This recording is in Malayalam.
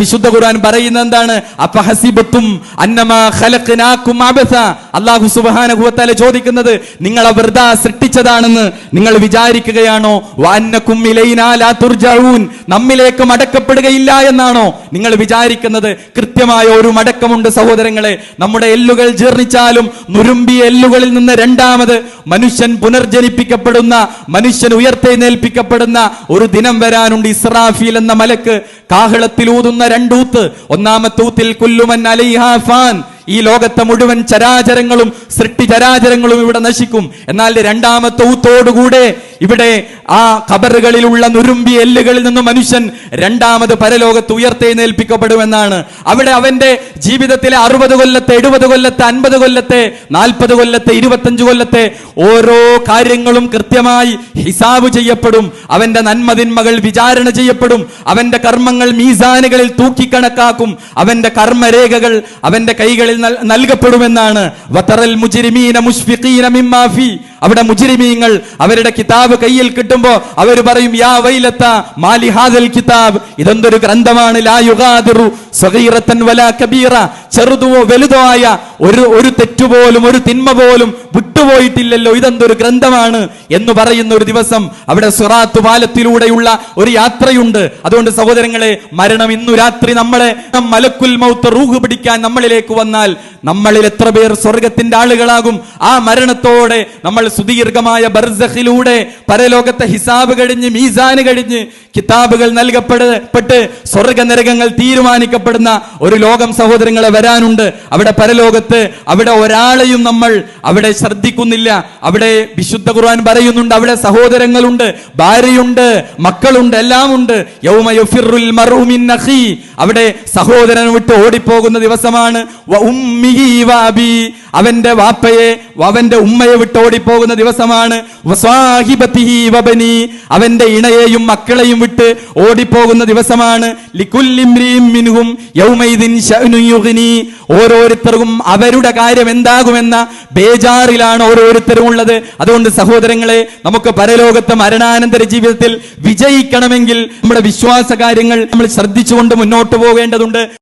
വിശുദ്ധ ഖുർആൻ പറയുന്നത് എന്താണ്? അപ്പഹസിബത്തും അന്നമാ ഖലഖനാകും അബസ. അല്ലാഹു സുബ്ഹാനഹു വ തആല ചോദിക്കുന്നത് നിങ്ങൾ വെറുതെ സൃഷ്ടിച്ചതാണെന്ന് നിങ്ങൾ വിചാരിക്കുകയാണോ? വഅന്നകും ഇലൈനാ ലാ തുർജഊൻ. നമ്മിലേക്ക് മടക്കപ്പെടുകയില്ല എന്നാണോ നിങ്ങൾ വിചാരിക്കുന്നത്? കൃത്യമായ ഒരു മടക്കമുണ്ട് സഹോദരങ്ങളെ. നമ്മുടെ എല്ലുകൾ ജീർണിച്ചാലും നുരുമ്പിയ എല്ലുകളിൽ നിന്ന് രണ്ടാമത് മനുഷ്യൻ പുനർജനിപ്പിക്കപ്പെടുന്ന മനുഷ്യൻ ഉയർത്തെഴുന്നേൽപ്പിക്കപ്പെടുന്ന ഒരു ദിനം വരാനുണ്ട്. ഇസ്രാഫീൽ എന്ന മലക്ക് കാഹളത്തിൽ കാഹളത്തിലൂതുന്ന രണ്ടൂത്ത് ഒന്നാമത്തൂത്തിൽ കുല്ലുമൻ അലൈഹാ ഫാൻ. ഈ ലോകത്തെ മുഴുവൻ ചരാചരങ്ങളും സൃഷ്ടി ചരാചരങ്ങളും ഇവിടെ നശിക്കും. എന്നാൽ രണ്ടാമത്തെ ഊത്തോടുകൂടെ ഇവിടെ ആ ഖബറുകളിലുള്ള നുരുമ്പി എല്ലുകളിൽ നിന്ന് മനുഷ്യൻ രണ്ടാമത് പരലോകത്ത് ഉയർത്തെഴുന്നേൽപ്പിക്കപ്പെടുമെന്നാണ്. അവിടെ അവന്റെ ജീവിതത്തിലെ അറുപത് കൊല്ലത്തെ എഴുപത് കൊല്ലത്തെ അൻപത് കൊല്ലത്തെ നാൽപ്പത് കൊല്ലത്തെ ഇരുപത്തഞ്ച് കൊല്ലത്തെ ഓരോ കാര്യങ്ങളും കൃത്യമായി ഹിസാബ് ചെയ്യപ്പെടും. അവന്റെ നന്മതിന്മകൾ വിചാരണ ചെയ്യപ്പെടും. അവന്റെ കർമ്മങ്ങൾ മീസാനുകളിൽ തൂക്കിക്കണക്കാക്കും. അവന്റെ കർമ്മരേഖകൾ അവന്റെ കൈകളിൽ നൽ- നൽകപ്പെടുമെന്നാണ്. വതറൽ മുജ്രിമീന മുഷ്ഫിഖീന മിമ്മാ ഫീ അവിടെ മുജിരിമീങ്ങൾ അവരുടെ കിതാബ് കയ്യിൽ കിട്ടുമ്പോ അവർ പറയും യാ വൈലത്ത മാലി ഹാദൽ കിതാബ്. ഇതെന്തൊരു ഗ്രന്ഥമാണ്? ലാ യുഗാദിറു സഗീറത്തൻ വലാ കബീറ. ചെറുതോ വലുതോ ആയ ഒരു ഒരു തെറ്റുപോലും ഒരു തിന്മ പോലും വിട്ടുപോയിട്ടില്ലല്ലോ. ഇതെന്തൊരു ഗ്രന്ഥമാണ് എന്ന് പറയുന്ന ഒരു ദിവസം അവിടെ സുറാത്ത് പാലത്തിലൂടെയുള്ള ഒരു യാത്രയുണ്ട്. അതുകൊണ്ട് സഹോദരങ്ങളെ മരണം ഇന്നു രാത്രി നമ്മളെ മലക്കുൽ മൗത്ത് റൂഹ് പിടിക്കാൻ നമ്മളിലേക്ക് വന്നാൽ നമ്മളിൽ എത്ര പേർ സ്വർഗത്തിന്റെ ആളുകളാകും. ആ മരണത്തോടെ നമ്മൾ സുദീർഘമായ ബർസഖിലൂടെ പരലോകത്തെ ഹിസാബ് കഴിഞ്ഞ് മീസാന് കഴിഞ്ഞ് കിതാബുകൾ നൽകപ്പെടപ്പെട്ട് സ്വർഗ നരകങ്ങൾ തീരുമാനിക്കപ്പെടുന്ന ഒരു ലോകം സഹോദരങ്ങളെ വരാനുണ്ട്. അവിടെ പരലോകത്ത് അവിടെ ഒരാളെയും നമ്മൾ അവിടെ ശ്രദ്ധിക്കുന്നില്ല. അവിടെ വിശുദ്ധ ഖുർആൻ പറയുന്നുണ്ട് അവിടെ സഹോദരങ്ങളുണ്ട് ഭാര്യയുണ്ട് മക്കളുണ്ട് എല്ലാം ഉണ്ട്. അവിടെ സഹോദരൻ വിട്ട് ഓടിപ്പോകുന്ന ദിവസമാണ്. അവന്റെ വാപ്പയെ അവന്റെ ഉമ്മയെ വിട്ട് ഓടിപ്പോകുന്ന ദിവസമാണ്. അവന്റെ ഇണയെയും മക്കളെയും വിട്ട് ഓടിപ്പോകുന്ന ദിവസമാണ്. ഓരോരുത്തർക്കും അവരുടെ കാര്യം എന്താകുമെന്ന ബേജാറിലാണ് ഓരോരുത്തരും ഉള്ളത്. അതുകൊണ്ട് സഹോദരങ്ങളെ നമുക്ക് പരലോകത്തെ മരണാനന്തര ജീവിതത്തിൽ വിജയിക്കണമെങ്കിൽ നമ്മുടെ വിശ്വാസ കാര്യങ്ങൾ നമ്മൾ ശ്രദ്ധിച്ചുകൊണ്ട് മുന്നോട്ട് പോകേണ്ടതുണ്ട്.